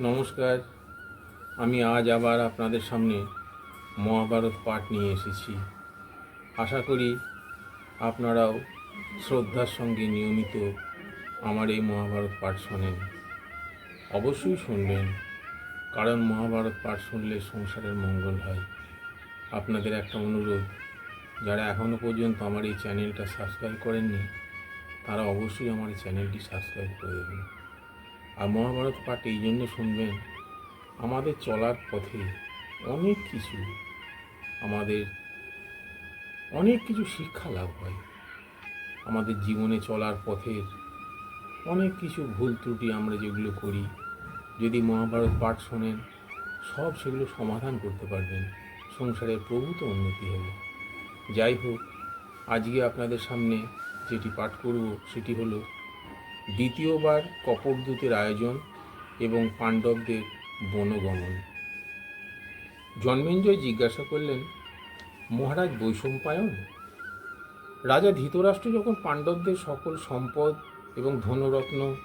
নমস্কার, আমি আজ আবার আপনাদের সামনে মহাভারত পাঠ নিয়ে এসেছি। আশা করি আপনারাও শ্রদ্ধার সঙ্গে নিয়মিত আমার এই মহাভারত পাঠ শোনেন। অবশ্যই শুনবেন, কারণ মহাভারত পাঠ শুনলে সংসারের মঙ্গল হয়। আপনাদের একটা অনুরোধ, যারা এখনও পর্যন্ত আমার এই চ্যানেলটা সাবস্ক্রাইব করেননি, তারা অবশ্যই আমার চ্যানেলটি সাবস্ক্রাইব করে দেবেন। আর মহাভারত পাঠ এই জন্য শুনবেন, আমাদের চলার পথে অনেক কিছু, আমাদের অনেক কিছু শিক্ষা লাভ হয়। আমাদের জীবনে চলার পথের অনেক কিছু ভুল ত্রুটি আমরা যেগুলো করি, যদি মহাভারত পাঠ শোনেন, সব সেগুলো সমাধান করতে পারবেন, সংসারের প্রভূত উন্নতি হবে যাই হোক, আজকে আপনাদের সামনে যেটি পাঠ করব, সেটি হলো দ্বিতীয়বার কপরদূতের আয়োজন এবং পাণ্ডবদের বনগমন। জন্মেঞ্জয় জিজ্ঞাসা করলেন, মহারাজ বৈষম্পায়ন? রাজা ধৃতরাষ্ট্র যখন পাণ্ডবদের সকল সম্পদ এবং ধনরত্ন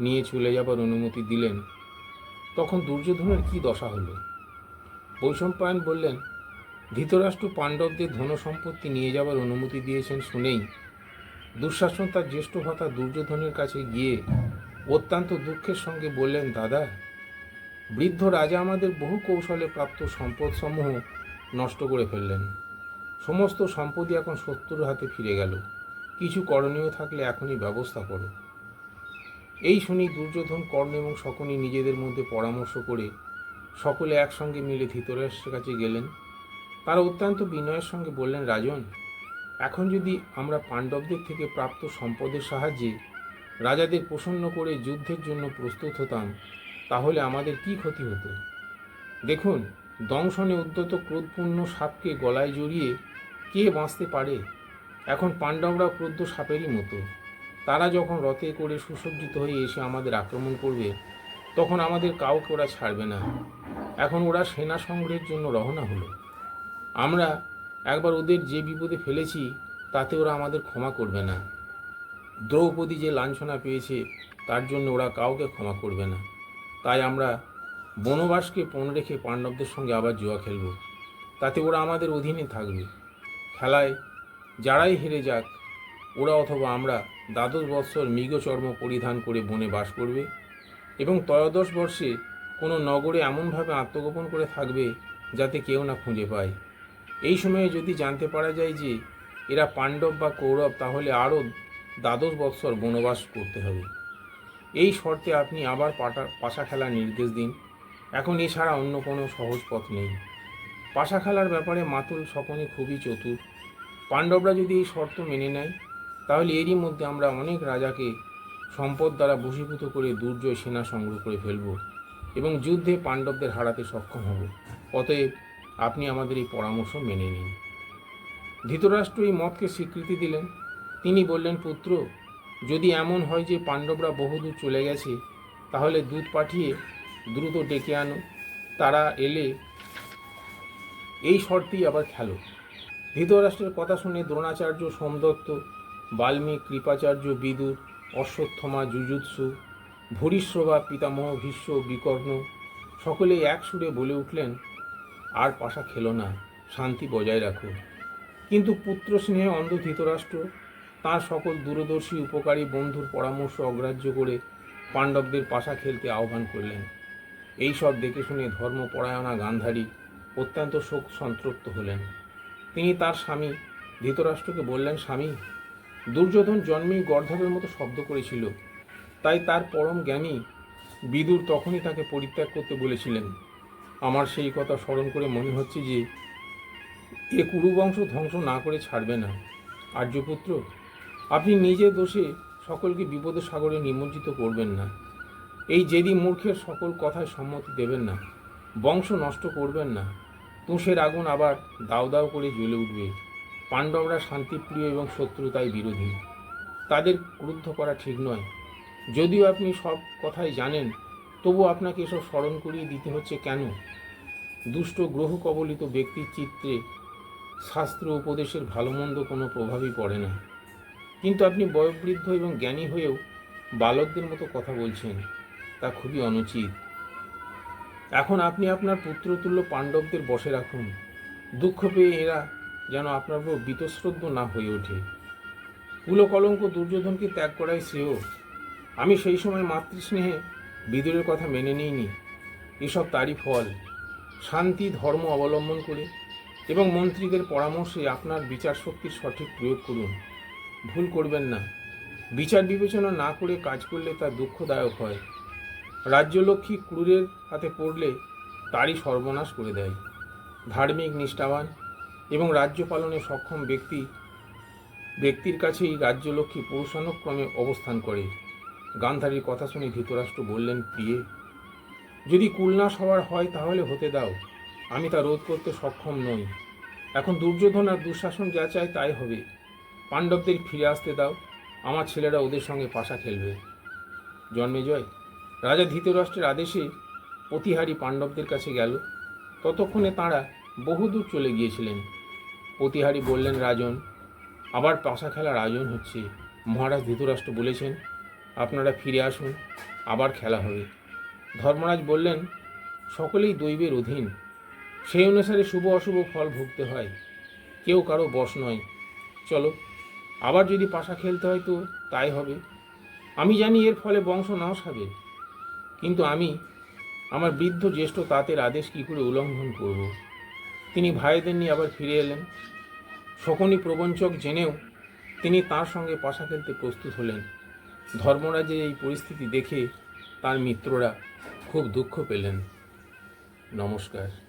নিয়ে চলে যাবার অনুমতি দিলেন, তখন দুর্যোধনের কি দশা হলো? বৈষম্পায়ন বললেন, ধৃতরাষ্ট্র পাণ্ডবদের ধন সম্পত্তি নিয়ে যাবার অনুমতি দিয়েছেন শুনেই দুঃশাসন তার জ্যেষ্ঠ ভাতা দুর্যোধনের কাছে গিয়ে অত্যন্ত দুঃখের সঙ্গে বললেন, দাদা, বৃদ্ধ রাজা আমাদের বহু কৌশলে প্রাপ্ত সম্পদসমূহ নষ্ট করে ফেললেন। সমস্ত সম্পদই এখন শত্রুর হাতে ফিরে গেল। কিছু করণীয় থাকলে এখনই ব্যবস্থা করো এই শুনি দুর্যোধন কর্ণ এবং শকুনি নিজেদের মধ্যে পরামর্শ করে সকলে একসঙ্গে মিলে ধৃতরাষ্ট্রের কাছে গেলেন। তারা অত্যন্ত বিনয়ের সঙ্গে বললেন, রাজন এখন যদি আমরা পাণ্ডবদের থেকে প্রাপ্ত সম্পদের সাহায্যে রাজাদের প্রসন্ন করে যুদ্ধের জন্য প্রস্তুত হতাম, তাহলে আমাদের কি ক্ষতি হতো? দেখুন, দংশনে উদ্যত ক্রোধপূর্ণ সাপকে গলায় জড়িয়ে কে বাঁচতে পারে? এখন পাণ্ডবরা ক্রোধ সাপেরই মতো। তারা যখন রথে করে সুসজ্জিত হয়ে এসে আমাদের আক্রমণ করবে, তখন আমাদের কাউকে ওরা ছাড়বে না। এখন ওরা সেনা সংগ্রহের জন্য রওনা হলো। আমরা একবার ওদের যে বিপদে ফেলেছি, তাতে ওরা আমাদের ক্ষমা করবে না। দ্রৌপদী যে লাঞ্ছনা পেয়েছে, তার জন্য ওরা কাউকে ক্ষমা করবে না। তাই আমরা বনবাসকে পণ রেখে পাণ্ডবদের সঙ্গে আবার জুয়া খেলব। তাতে ওরা আমাদের অধীনে থাকবে। খেলায় যারাই হেরে যাক, ওরা অথবা আমরা দ্বাদশ বৎসর মৃগচর্ম পরিধান করে বনে বাস করবে এবং ত্রয়োদশ বর্ষে কোনো নগরে এমনভাবে আত্মগোপন করে থাকবে যাতে কেউ না খুঁজে পায়। এই সময়ে যদি জানতে পারা যায় যে এরা পাণ্ডব বা কৌরব, তাহলে আরও দ্বাদশ বৎসর বনবাস করতে হবে। এই শর্তে আপনি আবার পাটা, পাশা খেলার নির্দেশ দিন। এখন এছাড়া অন্য কোনো সহজ পথ নেই। পাশা খেলার ব্যাপারে মাতুল সকলে খুবই চতুর। পাণ্ডবরা যদি এই শর্ত মেনে নেয়, তাহলে এরই মধ্যে আমরা অনেক রাজাকে সম্পদ দ্বারা বশীভূত করে দুর্জয় সেনা সংগ্রহ করে ফেলব এবং যুদ্ধে পাণ্ডবদের হারাতে সক্ষম হব। অতএব আপনি আমাদের এই পরামর্শ মেনে নিন। ধৃতরাষ্ট্র এই মতকে স্বীকৃতি দিলেন। তিনি বললেন, পুত্র, যদি এমন হয় যে পাণ্ডবরা বহুদূর চলে গেছে, তাহলে দুধ পাঠিয়ে দ্রুত ডেকে আনো। তারা এলে এই শর্তেই আবার খেলো। ধৃতরাষ্ট্রের কথা শুনে দ্রোণাচার্য সোমদত্ত, বাল্মীক কৃপাচার্য বিদুর, অশ্বত্থমা যুযুৎসু ভূরিশ্রবা পিতামহ ভীষ্ম বিকর্ণ সকলে এক সুরে বলে উঠলেন আর পাশা খেলো না, শান্তি বজায় রাখো। কিন্তু পুত্র স্নেহে অন্ধ ধৃতরাষ্ট্র, তাঁর সকল দূরদর্শী উপকারী বন্ধুর পরামর্শ অগ্রাহ্য করে পাণ্ডবদের পাশা খেলতে আহ্বান করলেন। এই সব দেখে শুনে ধর্মপরায়ণা গান্ধারী অত্যন্ত শোক সন্তপ্ত হলেন। তিনি তার স্বামী, ধৃতরাষ্ট্রকে বললেন, স্বামী, দুর্যোধন জন্মেই গর্ধবের মতো শব্দ করেছিল। তাই তার পরম জ্ঞানী বিদুর তখনই তাকে পরিত্যাগ করতে বলেছিলেন। আমার সেই কথা স্মরণ করে মনে হচ্ছে যে এ কুরুবংশ ধ্বংস না করে ছাড়বে না। আর্যপুত্র, আপনি নিজের দোষে সকলকে বিপদের সাগরে নিমজ্জিত করবেন না। এই জেদি মূর্খের সকল কথায় সম্মতি দেবেন না। বংশ নষ্ট করবেন না। তুষের আগুন আবার দাও দাও করে জ্বলে উঠবে। পাণ্ডবরা শান্তিপ্রিয় এবং শত্রুতায় বিরোধী। তাদের ক্রুদ্ধ করা ঠিক নয়। যদিও আপনি সব কথাই জানেন তবু আপনাকে এসব স্মরণ করিয়ে দিতে হচ্ছে কেন? দুষ্ট গ্রহ কবলিত ব্যক্তির চিত্রে শাস্ত্র উপদেশের ভালো মন্দ কোনো প্রভাবই পড়ে না। কিন্তু আপনি বয়োবৃদ্ধ এবং জ্ঞানী হয়েও বালকদের মতো কথা বলছেন, তা খুবই অনুচিত। এখন আপনি আপনার পুত্রতুল্য পাণ্ডবদের বসে রাখুন। দুঃখ পেয়ে এরা যেন আপনার উপর বীতশ্রদ্ধ না হয়ে ওঠে। কুলকলঙ্ক দুর্যোধনকে ত্যাগ করাই শ্রেয়। আমি সেই সময় মাতৃস্নেহে বিদুরের কথা মেনে নিইনি। এসব তারই ফল। শান্তি, ধর্ম অবলম্বন করে এবং মন্ত্রীদের পরামর্শে আপনার বিচার শক্তির সঠিক প্রয়োগ করুন। ভুল করবেন না। বিচার বিবেচনা না করে কাজ করলে তা দুঃখদায়ক হয়। রাজ্যলক্ষ্মী ক্রুরের হাতে পড়লে তারই সর্বনাশ করে দেয়। ধার্মিক, নিষ্ঠাবান এবং রাজ্য পালনে সক্ষম ব্যক্তি, ব্যক্তির কাছেই রাজ্যলক্ষ্মী পুরুষানুক্রমে অবস্থান করে। গান্ধারীর কথা শুনে ধৃতরাষ্ট্র বললেন, প্রিয়ে, যদি কুলনাশ হওয়ার হয় তাহলে হতে দাও। আমি তা রোধ করতে সক্ষম নই। এখন দুর্যোধন আর দুঃশাসন যা চায় তাই হবে। পাণ্ডবদের ফিরে আসতে দাও। আমার ছেলেরা ওদের সঙ্গে পাশা খেলবে। জন্মেজয় রাজা ধৃতরাষ্ট্রের আদেশে প্রতিহারী পাণ্ডবদের কাছে গেল। ততক্ষণে তাঁরা বহুদূর চলে গিয়েছিলেন। প্রতিহারী বললেন, রাজন, আবার পাশা খেলার আয়োজন হচ্ছে। মহারাজ ধৃতরাষ্ট্র বলেছেন আপনারা ফিরে আসুন, আবার খেলা হবে। ধর্মরাজ বললেন, সকলেই দৈবের অধীন। সেই অনুসারে শুভ অশুভ ফল ভুগতে হয়। কেউ কারও বশ নয়। চলো, আবার যদি পাশা খেলতে হয় তো তাই হবে। আমি জানি এর ফলে বংশ নাশ হবে। কিন্তু আমি, আমার বৃদ্ধ জ্যেষ্ঠ তাঁতের আদেশ কী করে উল্লঙ্ঘন করব? তিনি ভাইদের নিয়ে আবার ফিরে এলেন। শকুনি প্রবঞ্চক জেনেও তিনি তার সঙ্গে পাশা খেলতে প্রস্তুত হলেন। ধর্মরাজের এই পরিস্থিতি দেখে তার মিত্ররা খুব দুঃখ পেলেন। নমস্কার।